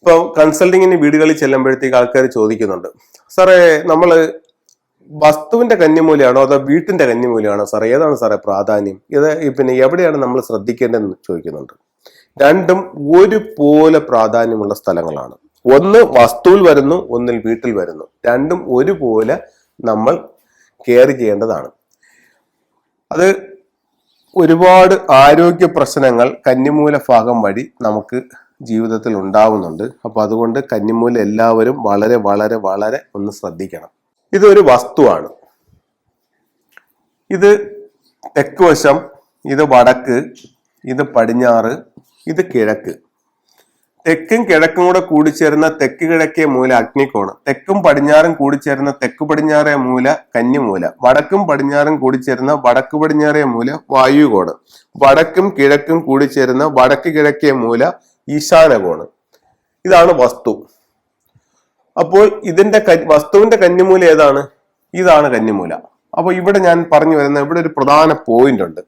ഇപ്പൊ കൺസൾട്ടിങ്ങിന് വീടുകളിൽ ചെല്ലുമ്പോഴത്തേക്ക് ആൾക്കാർ ചോദിക്കുന്നുണ്ട്. സാറേ നമ്മൾ വസ്തുവിന്റെ കന്നിമൂലയാണോ അതോ വീട്ടിന്റെ കന്നിമൂലയാണോ സാറേ? ഏതാണ് സാറേ പ്രാധാന്യം? ഇത് പിന്നെ എവിടെയാണ് നമ്മൾ ശ്രദ്ധിക്കേണ്ടതെന്ന് ചോദിക്കുന്നുണ്ട്. രണ്ടും ഒരുപോലെ പ്രാധാന്യമുള്ള സ്ഥലങ്ങളാണ്. ഒന്ന് വസ്തുവിൽ വരുന്നു ഒന്നിൽ വീട്ടിൽ വരുന്നു. രണ്ടും ഒരുപോലെ നമ്മൾ കെയർ ചെയ്യേണ്ടതാണ്. അത് ഒരുപാട് ആരോഗ്യ പ്രശ്നങ്ങൾ കന്നിമൂല ഭാഗം വഴി നമുക്ക് ജീവിതത്തിൽ ഉണ്ടാവുന്നുണ്ട്. അപ്പോൾ അതുകൊണ്ട് കന്നിമൂല എല്ലാവരും വളരെ വളരെ വളരെ ഒന്ന് ശ്രദ്ധിക്കണം. ഇതൊരു വസ്തുവാണ്. ഇത് തെക്ക് വശം ഇത് വടക്ക് ഇത് പടിഞ്ഞാറ് ഇത് കിഴക്ക്. തെക്കും കിഴക്കും കൂടെ കൂടിച്ചേരുന്ന തെക്ക് കിഴക്കേ മൂല അഗ്നികോണം. തെക്കും പടിഞ്ഞാറും കൂടിച്ചേരുന്ന തെക്ക് പടിഞ്ഞാറേ മൂല കന്നിമൂല. വടക്കും പടിഞ്ഞാറും കൂടിച്ചേരുന്ന വടക്ക് പടിഞ്ഞാറേ മൂല വായുകോണം. വടക്കും കിഴക്കും കൂടിച്ചേരുന്ന വടക്ക് കിഴക്കേ മൂല ഈശാനകോണ് ഇതാണ് വസ്തു. അപ്പോൾ ഇതിന്റെ വസ്തുവിന്റെ കന്നിമൂല ഏതാണ്? ഇതാണ് കന്നിമൂല. അപ്പോൾ ഇവിടെ ഞാൻ പറഞ്ഞു വരുന്ന ഇവിടെ ഒരു പ്രധാന പോയിന്റ് ഉണ്ട്.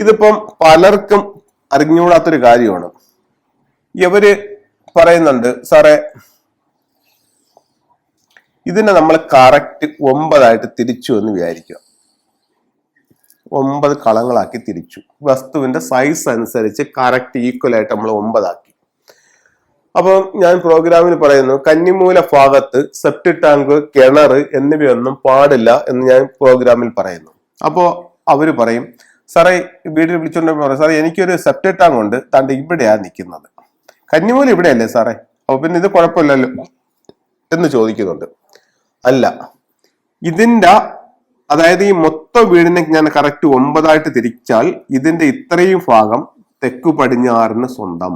ഇതിപ്പം പലർക്കും അറിഞ്ഞുകൂടാത്തൊരു കാര്യമാണ്. ഇവർ പറയുന്നുണ്ട് സാറേ ഇതിനെ നമ്മൾ കറക്റ്റ് ഒമ്പതായിട്ട് തിരിച്ചു എന്ന് വിചാരിക്കുക. ഒമ്പത് കളങ്ങളാക്കി തിരിച്ചു. വസ്തുവിന്റെ സൈസ് അനുസരിച്ച് കറക്റ്റ് ഈക്വലായിട്ട് നമ്മൾ ഒമ്പതാക്കി. അപ്പോൾ ഞാൻ പ്രോഗ്രാമിൽ പറയുന്നു കന്നിമൂല ഭാഗത്ത് സെപ്റ്റി ടാങ്ക് കിണർ എന്നിവയൊന്നും പാടില്ല എന്ന് ഞാൻ പ്രോഗ്രാമിൽ പറയുന്നു. അപ്പോൾ അവർ പറയും സാറേ വീട്ടിൽ വിളിച്ചുകൊണ്ട് പറയും സാറേ എനിക്കൊരു സെപ്റ്റി ടാങ്ക് ഉണ്ട് താണ്ട് ഇവിടെയാണ് നിൽക്കുന്നത് കന്നിമൂല ഇവിടെയല്ലേ സാറേ? അപ്പോൾ പിന്നെ ഇത് കുഴപ്പമില്ലല്ലോ എന്ന് ചോദിക്കുന്നുണ്ട്. അല്ല ഇതിന്റെ അതായത് ഈ മൊത്തം വീടിനെ ഞാൻ കറക്റ്റ് ഒമ്പതായിട്ട് തിരിച്ചാൽ ഇതിന്റെ ഇത്രയും ഭാഗം തെക്കു പടിഞ്ഞാറിന് സ്വന്തം.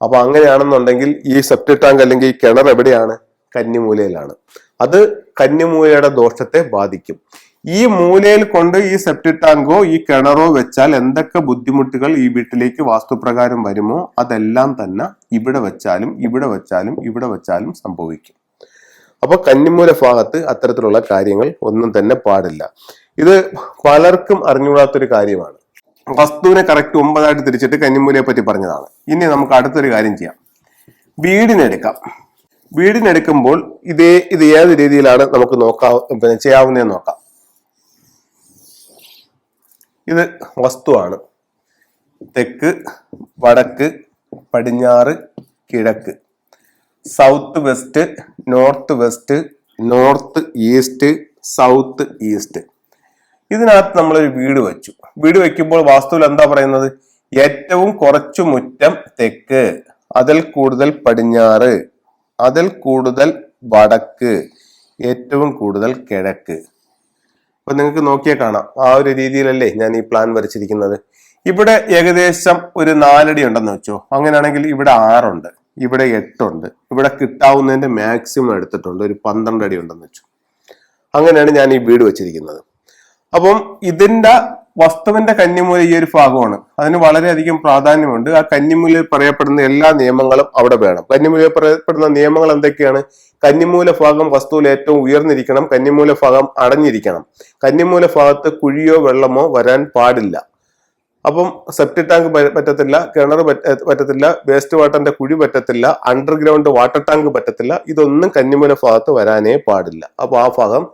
അപ്പൊ അങ്ങനെയാണെന്നുണ്ടെങ്കിൽ ഈ സെപ്റ്റ് ടാങ്ക് അല്ലെങ്കിൽ ഈ കിണർ എവിടെയാണ്? കന്നിമൂലയിലാണ്. അത് കന്നിമൂലയുടെ ദോഷത്തെ ബാധിക്കും. ഈ മൂലയിൽ കൊണ്ട് ഈ സെപ്റ്റ് ടാങ്കോ ഈ കിണറോ വെച്ചാൽ എന്തൊക്കെ ബുദ്ധിമുട്ടുകൾ ഈ വീട്ടിലേക്ക് വാസ്തുപ്രകാരം വരുമോ? അതെല്ലാം തന്നെ ഇവിടെ വെച്ചാലും ഇവിടെ വെച്ചാലും ഇവിടെ വെച്ചാലും സംഭവിക്കും. അപ്പൊ കന്നിമൂല ഭാഗത്ത് അത്തരത്തിലുള്ള കാര്യങ്ങൾ ഒന്നും തന്നെ പാടില്ല. ഇത് പലർക്കും അറിഞ്ഞുകൂടാത്തൊരു കാര്യമാണ്. വസ്തുവിനെ കറക്റ്റ് ഒമ്പതായിട്ട് തിരിച്ചിട്ട് കന്നിമൂലയെ പറ്റി പറഞ്ഞതാണ്. ഇനി നമുക്ക് അടുത്തൊരു കാര്യം ചെയ്യാം. വീടിനെടുക്കാം വീടിനെടുക്കുമ്പോൾ ഇതേ ഇത് ഏത് രീതിയിലാണ് നമുക്ക് നോക്കാം പിന്നെ ചെയ്യാവുന്നതെന്ന് നോക്കാം. ഇത് വസ്തുവാണ്. തെക്ക് വടക്ക് പടിഞ്ഞാറ് കിഴക്ക്. South west north west north east south east. ഇതിനകത്ത് നമ്മളൊരു വീട് വെച്ചു. വീട് വെക്കുമ്പോൾ വാസ്തുവിൽ എന്താ പറയുന്നത്? ഏറ്റവും കുറച്ചു മുറ്റം തെക്ക് അതിൽ കൂടുതൽ പടിഞ്ഞാറ് അതിൽ കൂടുതൽ വടക്ക് ഏറ്റവും കൂടുതൽ കിഴക്ക്. അപ്പൊ നിങ്ങൾക്ക് നോക്കിയാൽ കാണാം. ആ ഒരു രീതിയിലല്ലേ ഞാൻ ഈ പ്ലാൻ വരച്ചിരിക്കുന്നത്. ഇവിടെ ഏകദേശം ഒരു നാലടി ഉണ്ടെന്ന് വെച്ചോ. അങ്ങനെയാണെങ്കിൽ ഇവിടെ ആറുണ്ട്. ഇവിടെ എട്ടുണ്ട്. ഇവിടെ കിട്ടാവുന്നതിന്റെ മാക്സിമം എടുത്തിട്ടുണ്ട്. ഒരു പന്ത്രണ്ട് അടി ഉണ്ടെന്ന് വെച്ചു. അങ്ങനെയാണ് ഞാൻ ഈ വീട് വെച്ചിരിക്കുന്നത്. അപ്പം ഇതിന്റെ വസ്തുവിന്റെ കന്നിമൂല ഈ ഒരു ഭാഗമാണ്. അതിന് വളരെയധികം പ്രാധാന്യമുണ്ട്. ആ കന്നിമൂലയിൽ പറയപ്പെടുന്ന എല്ലാ നിയമങ്ങളും അവിടെ വേണം. കന്നിമൂലയിൽ പറയപ്പെടുന്ന നിയമങ്ങൾ എന്തൊക്കെയാണ്? കന്നിമൂല ഭാഗം വസ്തുവിൽ ഏറ്റവും ഉയർന്നിരിക്കണം. കന്നിമൂല ഭാഗം അടഞ്ഞിരിക്കണം. കന്നിമൂല ഭാഗത്ത് കുഴിയോ വെള്ളമോ വരാൻ പാടില്ല. അപ്പം സെപ്റ്റി ടാങ്ക് പറ്റത്തില്ല കിണർ പറ്റത്തില്ല വേസ്റ്റ് വാട്ടറിന്റെ കുഴി പറ്റത്തില്ല അണ്ടർഗ്രൗണ്ട് വാട്ടർ ടാങ്ക് പറ്റത്തില്ല ഇതൊന്നും കന്നിമൂല ഭാഗത്ത് വരാനേ പാടില്ല. അപ്പോൾ ആ ഭാഗം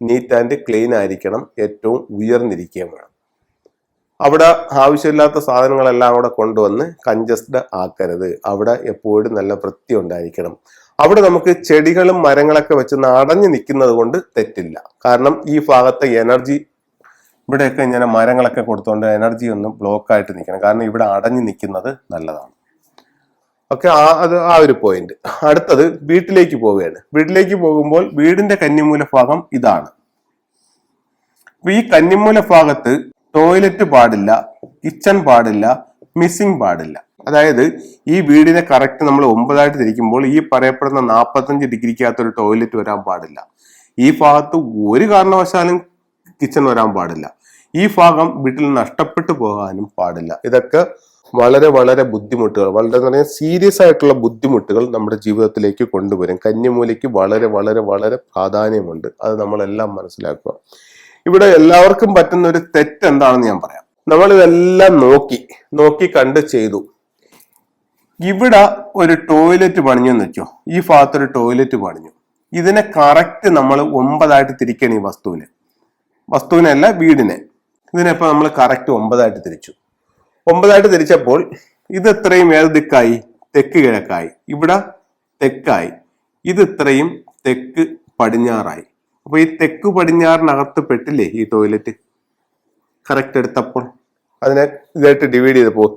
നീറ്റ് ആൻഡ് ക്ലീൻ ആയിരിക്കണം ഏറ്റവും ഉയർന്നിരിക്കുകയും വേണം. അവിടെ ആവശ്യമില്ലാത്ത സാധനങ്ങളെല്ലാം അവിടെ കൊണ്ടുവന്ന് കഞ്ചസ്റ്റഡ് ആക്കരുത്. അവിടെ എപ്പോഴും നല്ല വൃത്തി ഉണ്ടായിരിക്കണം അവിടെ നമുക്ക് ചെടികളും മരങ്ങളൊക്കെ വെച്ച് നടഞ്ഞു നിൽക്കുന്നത് കൊണ്ട് തെറ്റില്ല. കാരണം ഈ ഭാഗത്തെ എനർജി ഇവിടെയൊക്കെ ഇങ്ങനെ മരങ്ങളൊക്കെ കൊടുത്തുകൊണ്ട് എനർജി ഒന്ന് ബ്ലോക്ക് ആയിട്ട് നിൽക്കണം. കാരണം ഇവിടെ അടഞ്ഞു നിൽക്കുന്നത് നല്ലതാണ്. ഓക്കെ ആ അത് ആ ഒരു പോയിന്റ് അടുത്തത് വീട്ടിലേക്ക് പോവുകയാണ്. വീട്ടിലേക്ക് പോകുമ്പോൾ വീടിന്റെ കന്നിമൂല ഭാഗം ഇതാണ്. അപ്പൊ ഈ കന്നിമൂല ഭാഗത്ത് ടോയ്ലറ്റ് പാടില്ല കിച്ചൺ പാടില്ല മിസ്സിംഗ് പാടില്ല. അതായത് ഈ വീടിനെ കറക്റ്റ് നമ്മൾ ഒമ്പതായിട്ട് തിരിക്കുമ്പോൾ ഈ പറയപ്പെടുന്ന നാൽപ്പത്തഞ്ച് ഡിഗ്രിക്കകത്ത് ഒരു ടോയ്ലറ്റ് വരാൻ പാടില്ല. ഈ ഭാഗത്ത് ഒരു കാരണവശാലും കിച്ചൺ വരാൻ പാടില്ല. ഈ ഭാഗം വീട്ടിൽ നഷ്ടപ്പെട്ടു പോകാനും പാടില്ല. ഇതൊക്കെ വളരെ വളരെ ബുദ്ധിമുട്ടുകൾ വളരെ വളരെ സീരിയസ് ആയിട്ടുള്ള ബുദ്ധിമുട്ടുകൾ നമ്മുടെ ജീവിതത്തിലേക്ക് കൊണ്ടുവരും. കന്നിമൂലയ്ക്ക് വളരെ വളരെ വളരെ പ്രാധാന്യമുണ്ട്. അത് നമ്മളെല്ലാം മനസ്സിലാക്കുക. ഇവിടെ എല്ലാവർക്കും പറ്റുന്ന ഒരു തെറ്റ് എന്താണെന്ന് ഞാൻ പറയാം. നമ്മൾ ഇതെല്ലാം നോക്കി നോക്കി കണ്ട് ചെയ്തു. ഇവിടെ ഒരു ടോയ്ലറ്റ് പണിഞ്ഞെന്ന് വെച്ചോ. ഈ ഭാഗത്തൊരു ടോയ്ലറ്റ് പണിഞ്ഞു. ഇതിനെ കറക്റ്റ് നമ്മൾ ഒമ്പതായിട്ട് തിരിക്കണം ഈ വസ്തുവിനെ. വസ്തുവിനല്ല വീടിനെ. ഇതിനെ അപ്പോൾ നമ്മൾ കറക്റ്റ് ഒമ്പതായിട്ട് തിരിച്ചു. ഒമ്പതായിട്ട് തിരിച്ചപ്പോൾ ഇത് ഇത്രയും ഏത് ദിക്കായി? തെക്ക് കിഴക്കായി. ഇവിടെ തെക്കായി. ഇത് ഇത്രയും തെക്ക് പടിഞ്ഞാറായി. അപ്പൊ ഈ തെക്ക് പടിഞ്ഞാറിനകത്ത് പെട്ടില്ലേ ഈ ടോയ്ലറ്റ് കറക്റ്റ് എടുത്തപ്പോൾ. അതിനെ ഇതായിട്ട് ഡിവൈഡ് ചെയ്തപ്പോൾ.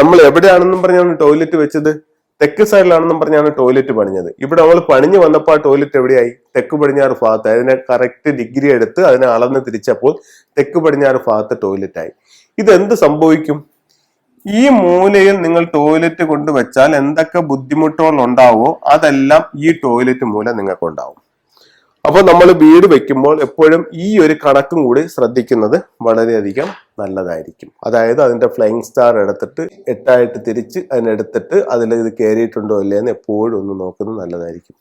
നമ്മൾ എവിടെയാണെന്നും പറഞ്ഞാണ് ടോയ്ലറ്റ് വെച്ചത്? തെക്ക് സൈഡിലാണെന്നും പറഞ്ഞാണ് ടോയ്ലറ്റ് പണിഞ്ഞത്. ഇവിടെ നമ്മൾ പണിഞ്ഞു വന്നപ്പോൾ ആ ടോയ്ലറ്റ് എവിടെയായി? തെക്ക് പടിഞ്ഞാറ് ഭാഗത്ത്. അതിനെ കറക്റ്റ് ഡിഗ്രി എടുത്ത് അതിനെ അളന്ന് തിരിച്ചപ്പോൾ തെക്ക് പടിഞ്ഞാറ് ഭാഗത്ത് ടോയ്ലറ്റ് ആയി. ഇതെന്ത് സംഭവിക്കും? ഈ മൂലയിൽ നിങ്ങൾ ടോയ്ലറ്റ് കൊണ്ട് വെച്ചാൽ എന്തൊക്കെ ബുദ്ധിമുട്ടുകൾ ഉണ്ടാവോ? അതെല്ലാം ഈ ടോയ്ലറ്റ് മൂലം നിങ്ങൾക്ക് ഉണ്ടാവും അപ്പോൾ നമ്മൾ വീട് വെക്കുമ്പോൾ എപ്പോഴും ഈ ഒരു കണക്കും കൂടി ശ്രദ്ധിക്കുന്നത് വളരെയധികം നല്ലതായിരിക്കും. അതായത് അതിന്റെ ഫ്ലൈങ് സ്റ്റാർ എടുത്തിട്ട് എട്ടായിട്ട് തിരിച്ച് അതിനെടുത്തിട്ട് അതിൽ ഇത് കയറിയിട്ടുണ്ടോ ഇല്ലയെന്ന് എപ്പോഴും ഒന്ന് നോക്കുന്നത് നല്ലതായിരിക്കും.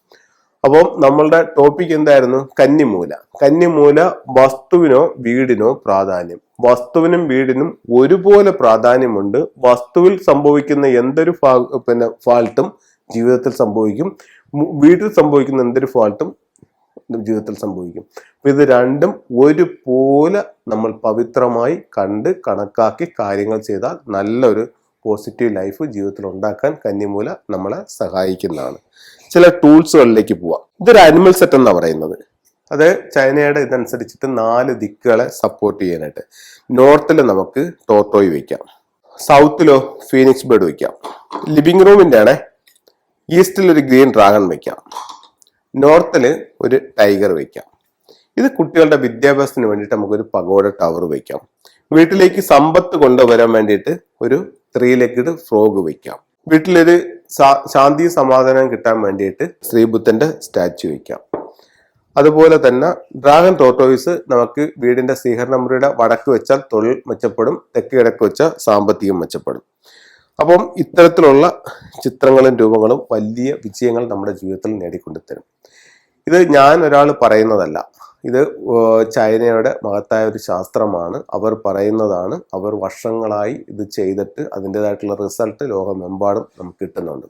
അപ്പോൾ നമ്മളുടെ ടോപ്പിക് എന്തായിരുന്നു? കന്നിമൂല. കന്നിമൂല വസ്തുവിനോ വീടിനോ പ്രാധാന്യം. വസ്തുവിനും വീടിനും ഒരുപോലെ പ്രാധാന്യമുണ്ട്. വസ്തുവിൽ സംഭവിക്കുന്ന എന്തൊരു ഫാ- പിന്നെ ഫാൾട്ടും ജീവിതത്തിൽ സംഭവിക്കും. വീട്ടിൽ സംഭവിക്കുന്ന എന്തൊരു ഫാൾട്ടും ജീവിതത്തിൽ സംഭവിക്കും. അപ്പൊ ഇത് രണ്ടും ഒരുപോലെ നമ്മൾ പവിത്രമായി കണ്ട് കണക്കാക്കി കാര്യങ്ങൾ ചെയ്താൽ നല്ലൊരു പോസിറ്റീവ് ലൈഫ് ജീവിതത്തിൽ ഉണ്ടാക്കാൻ കന്നിമൂല നമ്മളെ സഹായിക്കുന്നതാണ്. ചില ടൂൾസുകളിലേക്ക് പോവാം. ഇതൊരു അനിമൽ സെറ്റ് എന്നാണ് പറയുന്നത്. അത് ചൈനയുടെ ഇതനുസരിച്ചിട്ട് നാല് ദിക്കുകളെ സപ്പോർട്ട് ചെയ്യാനായിട്ട്. നോർത്തിൽ നമുക്ക് ടോട്ടോയ് വയ്ക്കാം സൗത്തിലോ ഫീനിക്സ് ബേർഡ് വയ്ക്കാം ലിവിംഗ് റൂമിന്റെ ആണേ ഈസ്റ്റിൽ ഒരു ഗ്രീൻ ഡ്രാഗൺ വെക്കാം. നോർത്തിൽ ഒരു ടൈഗർ വയ്ക്കാം. ഇത് കുട്ടികളുടെ വിദ്യാഭ്യാസത്തിന് വേണ്ടിയിട്ട് നമുക്കൊരു പഗോഡ ടവർ വയ്ക്കാം. വീട്ടിലേക്ക് സമ്പത്ത് കൊണ്ടുവരാൻ വേണ്ടിയിട്ട് ഒരു ത്രീ ലെഗ്ഡ് ഫ്രോഗ് വയ്ക്കാം. വീട്ടിലൊരു ശാന്തി സമാധാനം കിട്ടാൻ വേണ്ടിയിട്ട് ശ്രീബുദ്ധന്റെ സ്റ്റാച്ചു വയ്ക്കാം. അതുപോലെ തന്നെ ഡ്രാഗൺ ടോട്ടോയിസ് നമുക്ക് വീടിന്റെ സ്വീകരണ മുറിയുടെ വടക്ക് വെച്ചാൽ തൊഴിൽ മെച്ചപ്പെടും തെക്ക് കിഴക്ക് വെച്ചാൽ സാമ്പത്തികം മെച്ചപ്പെടും. അപ്പം ഇത്തരത്തിലുള്ള ചിത്രങ്ങളും രൂപങ്ങളും വലിയ വിജയങ്ങൾ നമ്മുടെ ജീവിതത്തിൽ നേടിക്കൊണ്ടു തരും ഇത് ഞാൻ ഒരാൾ പറയുന്നതല്ല. ഇത് ചൈനയുടെ മഹത്തായ ഒരു ശാസ്ത്രമാണ്. അവർ പറയുന്നതാണ് അവർ വർഷങ്ങളായി ഇത് ചെയ്തിട്ട് അതിന്റെതായിട്ടുള്ള റിസൾട്ട് ലോകമെമ്പാടും നമുക്ക് കിട്ടുന്നുണ്ട്.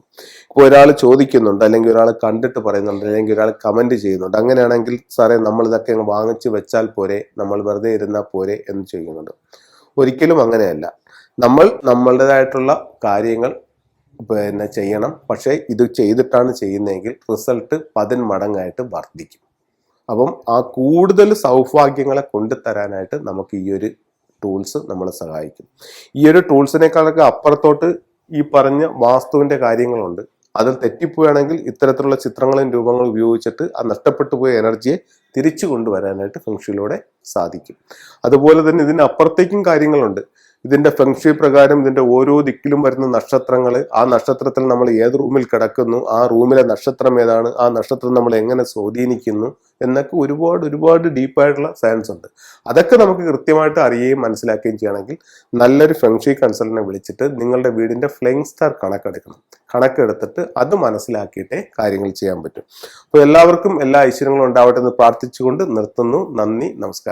ഇപ്പോൾ ഒരാൾ ചോദിക്കുന്നുണ്ട് അല്ലെങ്കിൽ ഒരാൾ കണ്ടിട്ട് പറയുന്നുണ്ട് അല്ലെങ്കിൽ ഒരാൾ കമന്റ് ചെയ്യുന്നുണ്ട് അങ്ങനെയാണെങ്കിൽ സാറേ നമ്മൾ ഇതൊക്കെ അങ്ങ് വാങ്ങിച്ച് വെച്ചാൽ പോരെ നമ്മൾ വെറുതെ ഇരുന്നാൽ പോരെ എന്ന് ചെയ്യുന്നുണ്ട് ഒരിക്കലും അങ്ങനെയല്ല. നമ്മൾ നമ്മളുടേതായിട്ടുള്ള കാര്യങ്ങൾ പിന്നെ ചെയ്യണം. പക്ഷേ ഇത് ചെയ്തിട്ടാണ് ചെയ്യുന്നതെങ്കിൽ റിസൾട്ട് പതിന് മടങ്ങായിട്ട് വർദ്ധിക്കും. അപ്പം ആ കൂടുതൽ സൗഭാഗ്യങ്ങളെ കൊണ്ടുതരാനായിട്ട് നമുക്ക് ഈ ഒരു ടൂൾസ് നമ്മളെ സഹായിക്കും. ഈ ഒരു ടൂൾസിനേക്കാളൊക്കെ അപ്പുറത്തോട്ട് ഈ പറഞ്ഞ വാസ്തുവിന്റെ കാര്യങ്ങളുണ്ട്. അതിൽ തെറ്റിപ്പോയാണെങ്കിൽ ഇത്തരത്തിലുള്ള ചിത്രങ്ങളും രൂപങ്ങളും ഉപയോഗിച്ചിട്ട് ആ നഷ്ടപ്പെട്ടു പോയ എനർജിയെ തിരിച്ചു കൊണ്ടുവരാനായിട്ട് ഫംഗ്ഷനിലൂടെ സാധിക്കും. അതുപോലെ തന്നെ ഇതിന് അപ്പുറത്തേക്കും കാര്യങ്ങളുണ്ട്. ഇതിന്റെ ഫെങ്ഷി പ്രകാരം ഇതിന്റെ ഓരോ ദിക്കിലും വരുന്ന നക്ഷത്രങ്ങൾ ആ നക്ഷത്രത്തിൽ നമ്മൾ ഏത് റൂമിൽ കിടക്കുന്നു ആ റൂമിലെ നക്ഷത്രം ഏതാണ് ആ നക്ഷത്രം നമ്മൾ എങ്ങനെ സ്വാധീനിക്കുന്നു എന്നൊക്കെ ഒരുപാട് ഒരുപാട് ഡീപ്പായിട്ടുള്ള സയൻസ് ഉണ്ട്. അതൊക്കെ നമുക്ക് കൃത്യമായിട്ട് അറിയുകയും മനസ്സിലാക്കുകയും ചെയ്യണമെങ്കിൽ നല്ലൊരു ഫെങ്ഷി കൺസൾട്ടനെ വിളിച്ചിട്ട് നിങ്ങളുടെ വീടിന്റെ ഫ്ലെയിങ് സ്റ്റാർ കണക്കെടുക്കണം. കണക്കെടുത്തിട്ട് അത് മനസ്സിലാക്കിയിട്ടേ കാര്യങ്ങൾ ചെയ്യാൻ പറ്റും. അപ്പോൾ എല്ലാവർക്കും എല്ലാ ഐശ്വര്യങ്ങളും ഉണ്ടാവട്ടെ എന്ന് പ്രാർത്ഥിച്ചുകൊണ്ട് നിർത്തുന്നു. നന്ദി നമസ്കാരം.